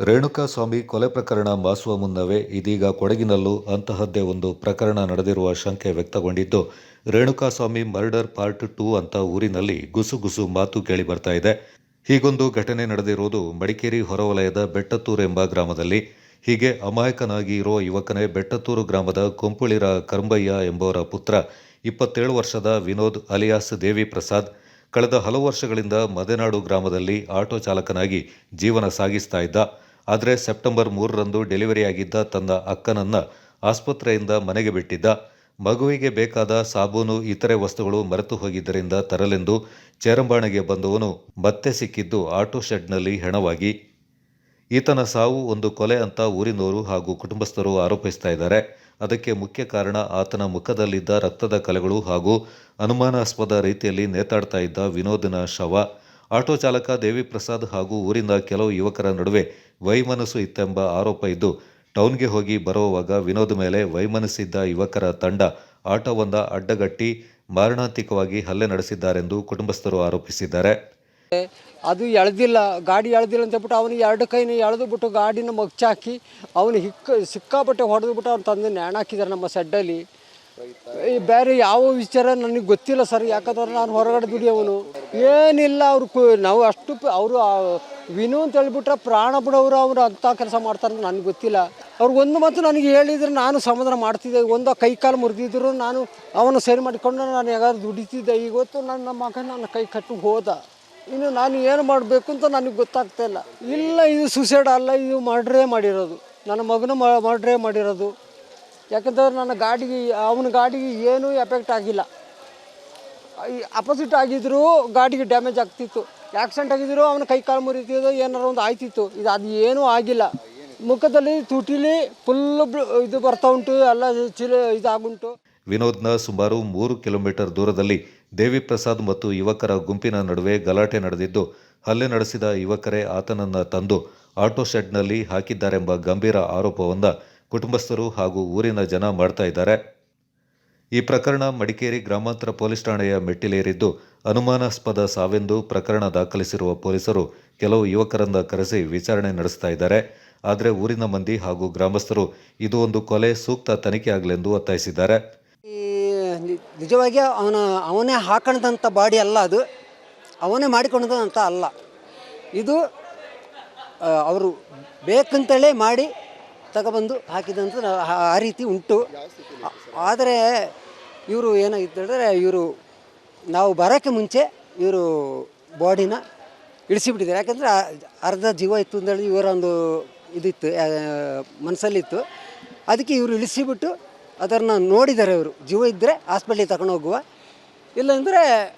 ರೇಣುಕಾಸ್ವಾಮಿ ಕೊಲೆ ಪ್ರಕರಣ ಮಾಸುವ ಮುನ್ನವೇ ಇದೀಗ ಕೊಡಗಿನಲ್ಲೂ ಅಂತಹದ್ದೇ ಒಂದು ಪ್ರಕರಣ ನಡೆದಿರುವ ಶಂಕೆ ವ್ಯಕ್ತಗೊಂಡಿದ್ದು, ರೇಣುಕಾಸ್ವಾಮಿ ಮರ್ಡರ್ ಪಾರ್ಟ್ ಟೂ ಅಂತ ಊರಿನಲ್ಲಿ ಗುಸುಗುಸು ಮಾತು ಕೇಳಿ ಬರ್ತಾ ಇದೆ. ಹೀಗೊಂದು ಘಟನೆ ನಡೆದಿರುವುದು ಮಡಿಕೇರಿ ಹೊರವಲಯದ ಬೆಟ್ಟತ್ತೂರು ಎಂಬ ಗ್ರಾಮದಲ್ಲಿ. ಹೀಗೆ ಅಮಾಯಕನಾಗಿ ಇರೋ ಯುವಕನೇ ಬೆಟ್ಟತ್ತೂರು ಗ್ರಾಮದ ಕೊಂಪುಳಿರ ಕರಂಬಯ್ಯ ಎಂಬವರ ಪುತ್ರ, ಇಪ್ಪತ್ತೇಳು ವರ್ಷದ ವಿನೋದ್ ಅಲಿಯಾಸ್ ದೇವಿ ಪ್ರಸಾದ್ ಕಳೆದ ಹಲವು ವರ್ಷಗಳಿಂದ ಮದೆನಾಡು ಗ್ರಾಮದಲ್ಲಿ ಆಟೋ ಚಾಲಕನಾಗಿ ಜೀವನ ಸಾಗಿಸ್ತಾ ಇದ್ದ. ಆದರೆ ಸೆಪ್ಟೆಂಬರ್ ಮೂರರಂದು ಡೆಲಿವರಿಯಾಗಿದ್ದ ತನ್ನ ಅಕ್ಕನನ್ನು ಆಸ್ಪತ್ರೆಯಿಂದ ಮನೆಗೆ ಬಿಟ್ಟಿದ್ದ. ಮಗುವಿಗೆ ಬೇಕಾದ ಸಾಬೂನು, ಇತರೆ ವಸ್ತುಗಳು ಮರೆತು ಹೋಗಿದ್ದರಿಂದ ತರಲೆಂದು ಚೇರಂಬಾಣೆಗೆ ಬಂದವನು ಮತ್ತೆ ಸಿಕ್ಕಿದ್ದು ಆಟೋ ಶೆಡ್ನಲ್ಲಿ ಹೆಣವಾಗಿ. ಈತನ ಸಾವು ಒಂದು ಕೊಲೆ ಅಂತ ಊರಿನವರು ಹಾಗೂ ಕುಟುಂಬಸ್ಥರು ಆರೋಪಿಸ್ತಾ ಇದ್ದಾರೆ. ಅದಕ್ಕೆ ಮುಖ್ಯ ಕಾರಣ ಆತನ ಮುಖದಲ್ಲಿದ್ದ ರಕ್ತದ ಕಲೆಗಳು ಹಾಗೂ ಅನುಮಾನಾಸ್ಪದ ರೀತಿಯಲ್ಲಿ ನೇತಾಡ್ತಾ ಇದ್ದ ವಿನೋದನ ಶವ. ಆಟೋ ಚಾಲಕ ದೇವಿ ಪ್ರಸಾದ್ ಹಾಗೂ ಊರಿಂದ ಕೆಲವು ಯುವಕರ ನಡುವೆ ವೈಮನಸ್ಸು ಇತ್ತೆಂಬ ಆರೋಪ ಇದ್ದು, ಟೌನ್ಗೆ ಹೋಗಿ ಬರುವಾಗ ವಿನೋದ್ ಮೇಲೆ ವೈಮನಸ್ಸಿದ್ದ ಯುವಕರ ತಂಡ ಆಟೋವೊಂದ ಅಡ್ಡಗಟ್ಟಿ ಮಾರಣಾಂತಿಕವಾಗಿ ಹಲ್ಲೆ ನಡೆಸಿದ್ದಾರೆಂದು ಕುಟುಂಬಸ್ಥರು ಆರೋಪಿಸಿದ್ದಾರೆ. ಅದು ಎಳ್ದಿಲ್ಲ, ಗಾಡಿ ಎಳ್ದಿಲ್ಲ ಅಂತ ಹೇಳ್ಬಿಟ್ಟು ಅವನಿಗೆ ಎರಡು ಕೈನ ಎಳೆದು ಬಿಟ್ಟು ಗಾಡಿನ ಮಗ್ಚಾಕಿ ಅವನು ಹಿಕ್ಕ ಸಿಕ್ಕಾಪಟ್ಟೆ ಹೊಡೆದು ಬಿಟ್ಟು ಅವ್ನು ತಂದು ನ್ಯಾಣ ಹಾಕಿದ್ದಾರೆ ನಮ್ಮ ಸೆಡ್ಡಲ್ಲಿ. ಈ ಬೇರೆ ಯಾವ ವಿಚಾರ ನನಗೆ ಗೊತ್ತಿಲ್ಲ ಸರ್. ಯಾಕಂದ್ರೆ ನಾನು ಹೊರಗಡೆ ದುಡಿಯವನು. ಏನಿಲ್ಲ ಅವ್ರು ನಾವು ಅಷ್ಟು ಅವರು ವಿನು ಅಂತ ಹೇಳ್ಬಿಟ್ರೆ ಪ್ರಾಣ ಬಿಡೋರು ಅವರು ಅಂಥ ಕೆಲಸ ಮಾಡ್ತಾರೆ ನನಗೆ ಗೊತ್ತಿಲ್ಲ. ಅವ್ರು ಒಂದು ಮಾತು ನನಗೆ ಹೇಳಿದ್ರೆ ನಾನು ಸಮಾಧಾನ ಮಾಡ್ತಿದ್ದೆ. ಒಂದು ಕೈ ಕಾಲು ಮುರಿದಿದ್ರು ನಾನು ಅವನು ಸರಿ ಮಾಡಿಕೊಂಡು ನಾನು ಯಾರು ದುಡಿತಿದ್ದೆ. ಇವತ್ತು ನನ್ನ ಮಗ ನನ್ನ ಕೈ ಕಟ್ಟು ಹೋದ. ಇನ್ನು ನಾನು ಏನು ಮಾಡಬೇಕು ಅಂತ ನನಗೆ ಗೊತ್ತಾಗ್ತಾ ಇಲ್ಲ. ಇಲ್ಲ, ಇದು ಸುಸೈಡ್ ಅಲ್ಲ, ಇದು ಮರ್ಡ್ರೇ ಮಾಡಿರೋದು. ನನ್ನ ಮಗನ ಮರ್ಡ್ರೇ ಮಾಡಿರೋದು. ಯಾಕಂತಂದ್ರೆ ನನ್ನ ಗಾಡಿಗೆ, ಅವನ ಗಾಡಿಗೆ ಏನೂ ಎಫೆಕ್ಟ್ ಆಗಿಲ್ಲ. ಅಪೋಸಿಟ್ ಆಗಿದ್ದರೂ ಗಾಡಿಗೆ ಡ್ಯಾಮೇಜ್ ಆಗ್ತಿತ್ತು. ಆ್ಯಕ್ಸಿಡೆಂಟ್ ಆಗಿದ್ದರೂ ಅವನ ಕೈ ಕಾಲು ಮುರಿತಿದ್ದು ಏನಾರು ಒಂದು ಆಯ್ತಿತ್ತು. ಇದು ಅದು ಏನೂ ಆಗಿಲ್ಲ. ಮುಖದಲ್ಲಿ ತುಟಿಲಿ ಫುಲ್ಲು ಇದು ಬರ್ತಾ ಉಂಟು, ಎಲ್ಲ ಚಿಲು ಇದಾಗುಂಟು. ವಿನೋದ್ನ ಸುಮಾರು ಮೂರು ಕಿಲೋಮೀಟರ್ ದೂರದಲ್ಲಿ ದೇವಿ ಪ್ರಸಾದ್ ಮತ್ತು ಯುವಕರ ಗುಂಪಿನ ನಡುವೆ ಗಲಾಟೆ ನಡೆದಿದ್ದು, ಹಲ್ಲೆ ನಡೆಸಿದ ಯುವಕರೇ ಆತನನ್ನು ತಂದು ಆಟೋ ಶೆಡ್ನಲ್ಲಿ ಹಾಕಿದ್ದಾರೆಂಬ ಗಂಭೀರ ಆರೋಪವನ್ನ ಕುಟುಂಬಸ್ಥರು ಹಾಗೂ ಊರಿನ ಜನ ಮಾಡ್ತಾ ಇದ್ದಾರೆ. ಈ ಪ್ರಕರಣ ಮಡಿಕೇರಿ ಗ್ರಾಮಾಂತರ ಪೊಲೀಸ್ ಠಾಣೆಯ ಮೆಟ್ಟಿಲೇರಿದ್ದು ಅನುಮಾನಾಸ್ಪದ ಸಾವೆಂದು ಪ್ರಕರಣ ದಾಖಲಿಸಿರುವ ಪೊಲೀಸರು ಕೆಲವು ಯುವಕರನ್ನ ಕರೆಸಿ ವಿಚಾರಣೆ ನಡೆಸ್ತಾ ಇದ್ದಾರೆ. ಆದರೆ ಊರಿನ ಮಂದಿ ಹಾಗೂ ಗ್ರಾಮಸ್ಥರು ಇದು ಒಂದು ಕೊಲೆ, ಸೂಕ್ತ ತನಿಖೆ ಆಗಲೆಂದು ಒತ್ತಾಯಿಸಿದ್ದಾರೆ. ನಿಜವಾಗಿ ಅವನ, ಅವನೇ ಹಾಕೊಂಡಂಥ ಬಾಡಿ ಅಲ್ಲ ಅದು. ಅವನೇ ಮಾಡಿಕೊಂಡಂಥ ಅಲ್ಲ. ಇದು ಅವರು ಬೇಕಂತೇಳಿ ಮಾಡಿ ತಗೊಬಂದು ಹಾಕಿದಂತ ಆ- ರೀತಿ ಉಂಟು. ಆದರೆ ಇವರು ಏನಾಗಿತ್ತು ಇವರು ನಾವು ಬರೋಕ್ಕೆ ಮುಂಚೆ ಇವರು ಬಾಡಿನ ಇಳಿಸಿಬಿಟ್ಟಿದ್ದಾರೆ. ಯಾಕಂದರೆ ಅರ್ಧ ಜೀವ ಇತ್ತು ಅಂತೇಳಿ ಇವರ ಒಂದು ಇದಿತ್ತು ಮನಸ್ಸಲ್ಲಿತ್ತು. ಅದಕ್ಕೆ ಇವರು ಇಳಿಸಿಬಿಟ್ಟು ಅದನ್ನು ನೋಡಿದ್ದಾರೆ ಇವರು. ಜೀವ ಇದ್ದರೆ ಹಾಸ್ಪಿಟ್ಲಿಗೆ ತಗೊಂಡು ಹೋಗುವ. ಇಲ್ಲಾಂದರೆ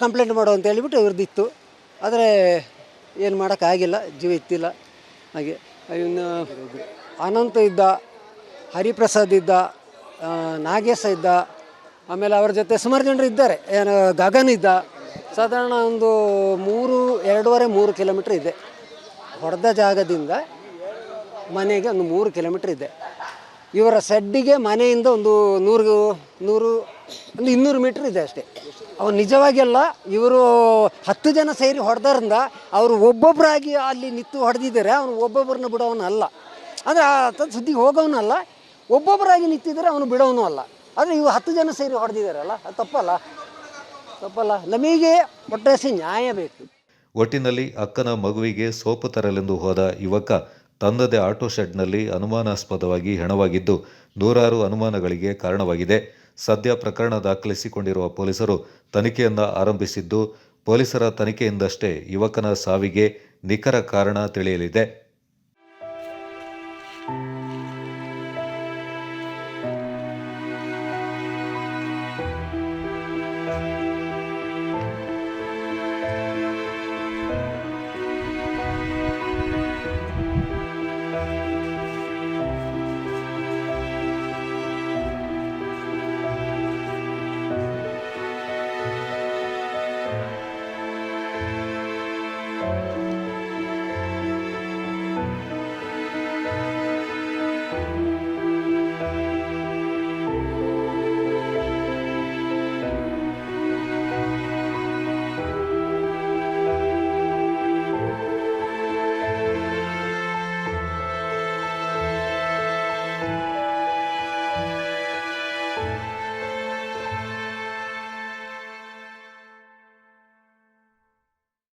ಕಂಪ್ಲೇಂಟ್ ಮಾಡು ಅಂತ ಹೇಳಿಬಿಟ್ಟು ಇವ್ರದ್ದಿತ್ತು. ಆದರೆ ಏನು ಮಾಡೋಕ್ಕಾಗಿಲ್ಲ, ಜೀವ ಇತ್ತಿಲ್ಲ. ಹಾಗೆ. ಇನ್ನು ಅನಂತ ಇದ್ದ, ಹರಿಪ್ರಸಾದ್ ಇದ್ದ ನಾಗೇಶ ಇದ್ದ, ಆಮೇಲೆ ಅವ್ರ ಜೊತೆ ಸುಮಾರು ಜನರು ಇದ್ದಾರೆ. ಏನು, ಗಗನ್ ಇದ್ದ. ಸಾಧಾರಣ ಒಂದು ಮೂರು, ಎರಡೂವರೆ, ಮೂರು ಕಿಲೋಮೀಟ್ರ್ ಇದೆ. ಹೊಡೆದ ಜಾಗದಿಂದ ಮನೆಗೆ ಒಂದು ಮೂರು ಕಿಲೋಮೀಟ್ರ್ ಇದೆ. ಇವರ ಸಡ್ಡಿಗೆ ಮನೆಯಿಂದ ಒಂದು ನೂರು ನೂರು, ಒಂದು ಇನ್ನೂರು ಮೀಟ್ರ್ ಇದೆ ಅಷ್ಟೇ. ಅವ್ರು ನಿಜವಾಗಿ ಅಲ್ಲ, ಇವರು ಹತ್ತು ಜನ ಸೇರಿ ಹೊಡೆದ್ರಿಂದ ಅವರು ಒಬ್ಬೊಬ್ಬರಾಗಿ ಅಲ್ಲಿ ನಿಂತು ಹೊಡೆದಿದ್ದಾರೆ, ಅವನು ಒಬ್ಬೊಬ್ಬರನ್ನ ಬಿಡೋವನಲ್ಲ ಅಂದರೆ ಆ ಸುದ್ದಿಗೆ ಹೋಗೋವನಲ್ಲ ಒಬ್ಬೊಬ್ಬರಾಗಿ ನಿಂತಿದ್ದಾರೆ, ಅವನು ಬಿಡೋನು ಅಲ್ಲ. ಆದರೆ ಇವು ಹತ್ತು ಜನ ಸೇರಿ ಹೊಡೆದಿದ್ದಾರಲ್ಲ ಅದು ತಪ್ಪಲ್ಲ. ತಪ್ಪಲ್ಲ. ನಮಗೆ ಒಟ್ಟಾಸಿ ನ್ಯಾಯ ಬೇಕು. ಒಟ್ಟಿನಲ್ಲಿ ಅಕ್ಕನ ಮಗುವಿಗೆ ಸೋಪು ತರಲೆಂದು ಹೋದ ಯುವಕ ತನ್ನದೇ ಆಟೋ ಶೆಡ್ನಲ್ಲಿ ಅನುಮಾನಾಸ್ಪದವಾಗಿ ಹೆಣವಾಗಿದ್ದು ನೂರಾರು ಅನುಮಾನಗಳಿಗೆ ಕಾರಣವಾಗಿದೆ. ಸದ್ಯ ಪ್ರಕರಣ ದಾಖಲಿಸಿಕೊಂಡಿರುವ ಪೊಲೀಸರು ತನಿಖೆಯನ್ನ ಆರಂಭಿಸಿದ್ದು ಪೊಲೀಸರ ತನಿಖೆಯಿಂದಷ್ಟೇ ಯುವಕನ ಸಾವಿಗೆ ನಿಖರ ಕಾರಣ ತಿಳಿಯಲಿದೆ.